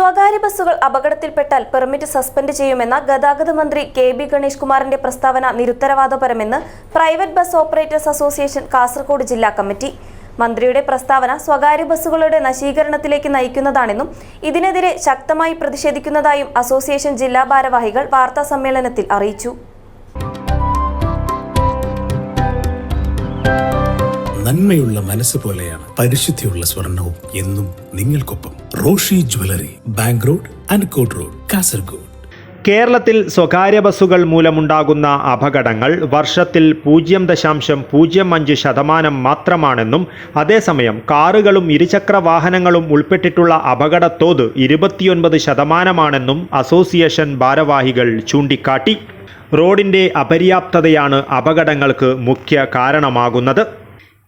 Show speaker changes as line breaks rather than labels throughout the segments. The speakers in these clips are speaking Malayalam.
സ്വകാര്യ ബസ്സുകൾ അപകടത്തിൽപ്പെട്ടാൽ പെർമിറ്റ് സസ്പെൻഡ് ചെയ്യുമെന്ന ഗതാഗത മന്ത്രി കെ ബി ഗണേഷ് കുമാറിന്റെ പ്രസ്താവന നിരുത്തരവാദപരമെന്ന് private bus operators association Kasaragod ജില്ലാ കമ്മിറ്റി. മന്ത്രിയുടെ പ്രസ്താവന സ്വകാര്യ ബസ്സുകളുടെ നശീകരണത്തിലേക്ക് നയിക്കുന്നതാണെന്നും ഇതിനെതിരെ ശക്തമായി പ്രതിഷേധിക്കുന്നതായും അസോസിയേഷൻ ജില്ലാ ഭാരവാഹികൾ വാർത്താ സമ്മേളനത്തിൽ അറിയിച്ചു.
നന്മയുള്ള മനസ്സ് പോലെയാണ് പരിശുദ്ധിയുള്ള സ്വർണവും എന്നും നിങ്ങൾക്കൊപ്പം. Roshi jewellery bank road Ankot road Kasaragod.
കേരളത്തിൽ സ്വകാര്യ ബസ്സുകൾ മൂലമുണ്ടാകുന്ന അപകടങ്ങൾ വർഷത്തിൽ പൂജ്യം ദശാംശം പൂജ്യം അഞ്ച് ശതമാനം മാത്രമാണെന്നും അതേസമയം കാറുകളും ഇരുചക്ര വാഹനങ്ങളും ഉൾപ്പെട്ടിട്ടുള്ള അപകടത്തോത് ഇരുപത്തിയൊൻപത് ശതമാനമാണെന്നും അസോസിയേഷൻ ഭാരവാഹികൾ ചൂണ്ടിക്കാട്ടി. റോഡിന്റെ അപര്യാപ്തതയാണ് അപകടങ്ങൾക്ക് മുഖ്യ കാരണമാകുന്നത്.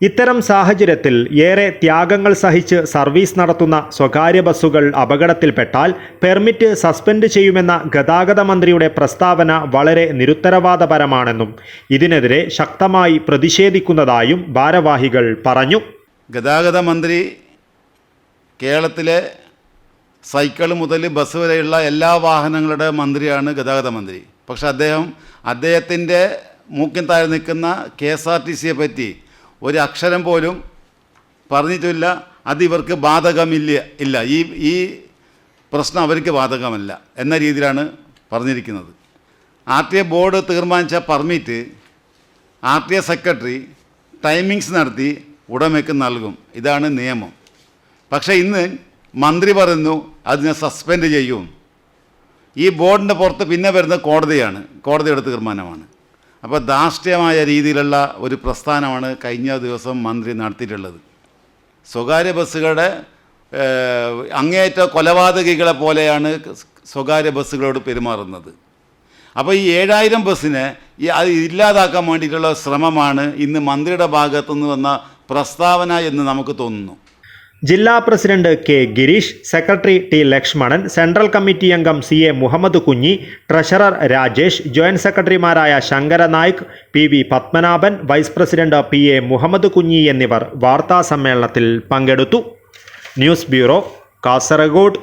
ഇത്തരം സാഹചര്യത്തിൽ ഏറെ ത്യാഗങ്ങൾ സഹിച്ച് സർവീസ് നടത്തുന്ന സ്വകാര്യ ബസ്സുകൾ അപകടത്തിൽപ്പെട്ടാൽ പെർമിറ്റ് സസ്പെൻഡ് ചെയ്യുമെന്ന ഗതാഗത മന്ത്രിയുടെ പ്രസ്താവന വളരെ നിരുത്തരവാദപരമാണെന്നും ഇതിനെതിരെ ശക്തമായി പ്രതിഷേധിക്കുന്നതായും ഭാരവാഹികൾ പറഞ്ഞു.
ഗതാഗത മന്ത്രി കേരളത്തിലെ സൈക്കിൾ മുതൽ ബസ് വരെയുള്ള എല്ലാ വാഹനങ്ങളുടെ മന്ത്രിയാണ് ഗതാഗത മന്ത്രി. പക്ഷെ അദ്ദേഹം അദ്ദേഹത്തിന്റെ മൂക്കിൻ താഴെ നിൽക്കുന്ന കെ എസ് ആർ ടി സിയെ പറ്റി ഒരു അക്ഷരം പോലും പറഞ്ഞിട്ടില്ല. അത് ഇവർക്ക് ബാധകമില്ല ഇല്ല. ഈ ഈ പ്രശ്നം അവർക്ക് ബാധകമല്ല എന്ന രീതിയിലാണ് പറഞ്ഞിരിക്കുന്നത്. ആർ ടി എ ബോർഡ് തീരുമാനിച്ച permit R T A secretary timings നടത്തി ഉടമയ്ക്ക് നൽകും. ഇതാണ് നിയമം. പക്ഷേ ഇന്ന് മന്ത്രി പറയുന്നു അതിനെ സസ്പെൻഡ് ചെയ്യും. ഈ ബോർഡിന്റെ പുറത്ത് പിന്നെ വരുന്ന കോടതിയാണ് കോടതിയുടെ തീരുമാനമാണ്. അപ്പോൾ ധാർഷ്ട്യമായ രീതിയിലുള്ള ഒരു പ്രസ്ഥാനമാണ് കഴിഞ്ഞ ദിവസം മന്ത്രി നടത്തിയിട്ടുള്ളത്. സ്വകാര്യ ബസ്സുകളുടെ അങ്ങേയറ്റ കൊലപാതകികളെ പോലെയാണ് സ്വകാര്യ ബസ്സുകളോട് പെരുമാറുന്നത്. അപ്പോൾ ഈ ഏഴായിരം ബസ്സിനെ അത് ഇല്ലാതാക്കാൻ വേണ്ടിയിട്ടുള്ള ശ്രമമാണ് ഇന്ന് മന്ത്രിയുടെ ഭാഗത്തുനിന്ന് വന്ന പ്രസ്താവന എന്ന് നമുക്ക് തോന്നുന്നു.
ജില്ലാ president K Gireesh secretary T Lakshmanan central committee അംഗം C A Muhammad Kunhi treasurer Rajesh joint സെക്രട്ടറിമാരായ Shankara Naik P V Padmanabhan vice president P A Muhammad Kunhi എന്നിവർ വാർത്താ സമ്മേളനത്തിൽ പങ്കെടുത്തു. News bureau Kasaragod.